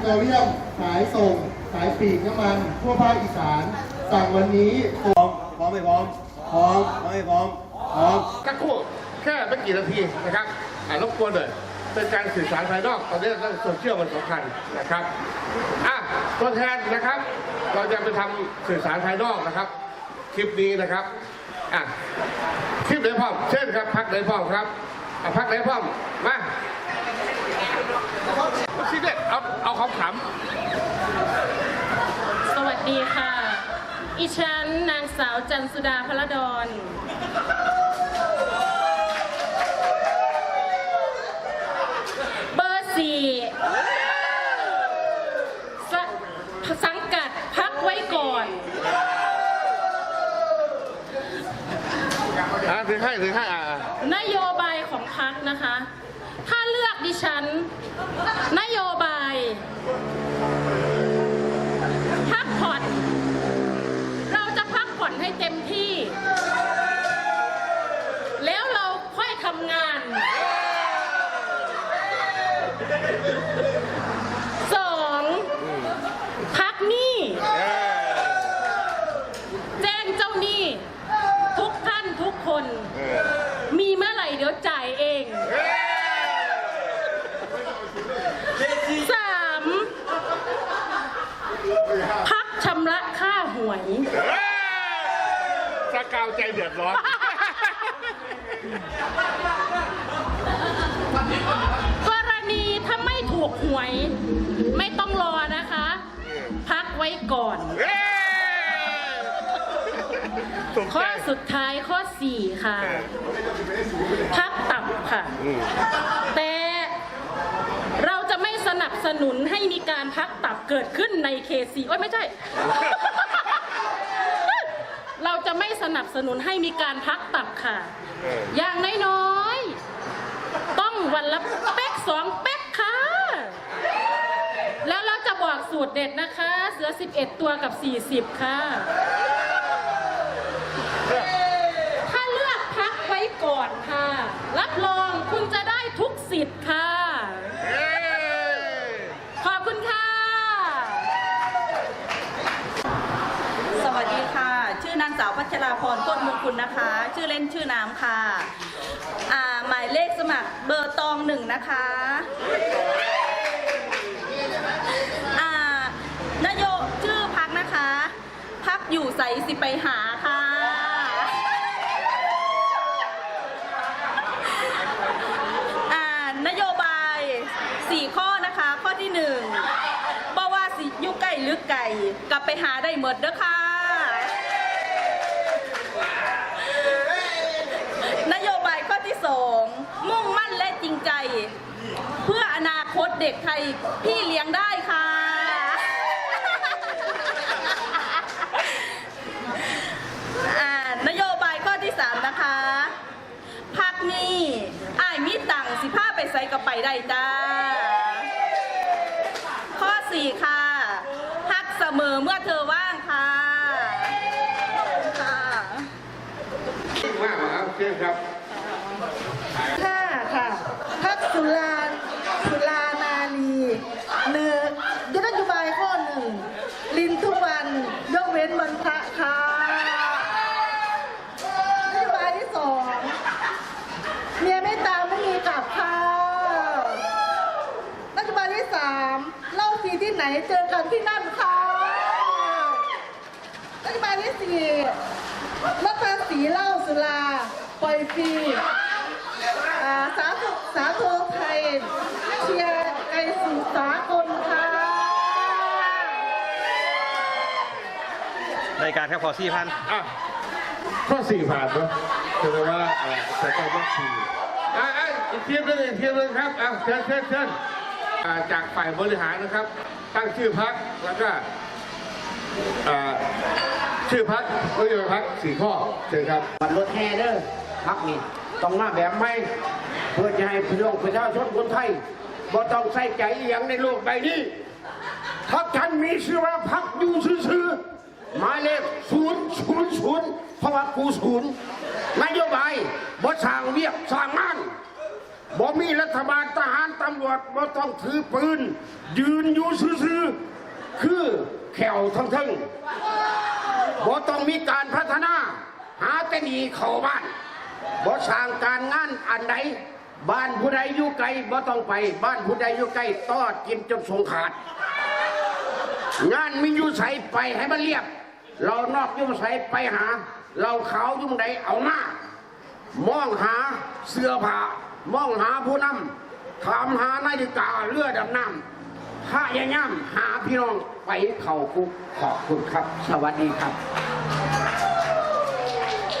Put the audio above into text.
โตรเลียม สายส่ง สายปีกน้ำมัน ทั่วภาคอีสาน สั่งวันนี้พร้อมพร้อมไม่พร้อมพร้อมพร้อมไม่พร้อมพร้อมสักครู่แค่ไม่กี่นาทีนะครับอ่ารบกวนเลยเป็นการสื่อสารภายนอกตอนนี้เรื่องโซเชียลมันสำคัญนะครับอะตัวแทนนะครับ เราจะไปทำสื่อสารภายนอกนะครับ คลิปนี้นะครับอะคลิปไหนพร้อมเช่นครับพักไหนพร้อมครับอะพักไหนพร้อมมา คลิปเด็ดเอาเอาคำขำสวัสดีค่ะอีฉันนางสาวจันสุดาพระดอนเบอร์สี่สสังกัดพักไว้ก่อนอะถือให้ถือให้อะนโยบายของพักนะคะถ้าเลือก ดิฉัน นโยบาย พักผ่อน เราจะพักผ่อนให้เต็มที่ แล้วเราค่อยทำงาน สองพักหนี้ แจ้งเจ้าหนี้ ทุกท่านทุกคน มีเมื่อไหร่เดี๋ยวจ่ายเอง สามพักชำระค่าหวย ส กาวใจเดือดร้อน กรณีถ้าไม่ถูกหวย ไม่ต้องรอนะคะ พักไว้ก่อนเย้สมใจข้อสุดท้ายข้อ 4 ค่ะ พักตับค่ะ แต่เราจะไม่สนับสนุนให้มีการพักตับเกิดขึ้นในเคซีโอ้ยไม่ใช่เรา จะไม่สนับสนุนให้มีการพักตับค่ะ อย่างน้อยๆ ต้องวันละเป๊กสองเป๊กค่ะ แล้วเราจะบอกสูตรเด็ดนะคะ เสือ 11 ตัวกับ 40 ค่ะ ถ้าเลือกพักไว้ก่อนค่ะ รับรองคุณจะได้ทุกสิทธิ์ค่ะ เย้ ขอบคุณค่ะ สวัสดีค่ะ ชื่อนางสาวพั ชราพรโคตรมงคุณนะคะ ชื่อเล่นชื่อน้ำค่ะอ่าหมายเลขสมัครเบอร์ตองหนึ่งนะคะอ่านโยบชื่อพักนะคะ พักอยู่ใสสิไปหาค่ะ อ่านโยบาย 4 ข้อนะคะ ข้อที่1บ่ว่าสิยุไก่หรือไก่ กลับไปหาได้หมดเด้อค่ะ นโยบายข้อที่ 2 มุ่งมั่นและจริงใจ เพื่ออนาคต เด็กไทยพี่เลี้ยงได้ค่ะ อ่านโยบายข้อที่ 3 นะคะพักนี้อ้ายมีตังค์สิผ้าไปใส่กระไปได้จ้า ข้อ 4 ค่ะพักเสมอเมื่อเธอว่างค่ะค่ะมากครับเชิญครับ ห้าค่ะพักสุรานสุรานาลีหนึ่งยึดนโยบายข้อหนึ่ง ลินทุกวัน ยกเว้นวันพระค่ะนโยบายที่สองเมียไม่ตามไม่มีกลับค่ะนโยบายที่สามเล่าฟรีที่ ไหนเจอกันที่นั่นค่ะนโยบายที่สี่ลดภาษีเหล้าสุราปล่อยฟรีอ่าสาธุสาธุไทยเชียร์ไอสู่สากลค่ะรายการครับขอสี่พันอะข้อสี่ผ่านเนาะแสดงว่าเอ่อใส่ใจวัคซีนอะอะอีกทีมหนึงอีกทีมหนึงครับอะเชิญเชิญเชิญอ่าจากฝ่ายบริหารนะครับ ตั้งชื่อพักแล้วก็ชื่อพักนโยบายพักสี่ข้อเชิญครับมันรถแห่เด้อพักนี่ต้องมาแบบไม่เพื่อจะให้พี่น้องประชาชนคนไทยบ่ต้องใส่ใจอย่างในโลกใบนี้ถ้าท่านมีชื่อว่าพักอยู่ซื่อๆหมายเลขศูนย์ศูนย์ศูนย์เพราะว่ากูศูนย์นโยบายบ่สร้างเวียกสร้างงาน บ่มีรัฐบาลทหารตำรวจบ่ต้องถือปืน ยืนอยู่ซื่อๆคือแขวทั้งทั้งบ่ต้องมีการพัฒนา หาแต่หนีเข้าบ้านบ่สร้างการงานอันใดบ้านผู้ใดอยู่ไกลบ่ต้องไป บ้านผู้ใดอยู่ใกล้ตอดกินจนสงขาด งานมีอยู่ใสไปให้มันเรียบ เรานอกอยู่ใสไปหา เราขาวยุ่งใดเอามามองหาเสื้อผ้า มองหาผู้นำถามหานาฬิกาเรือดำน้ำพระยาย่ำหาพี่น้องไปเข่าคุกขอบคุณครับ สวัสดีครับ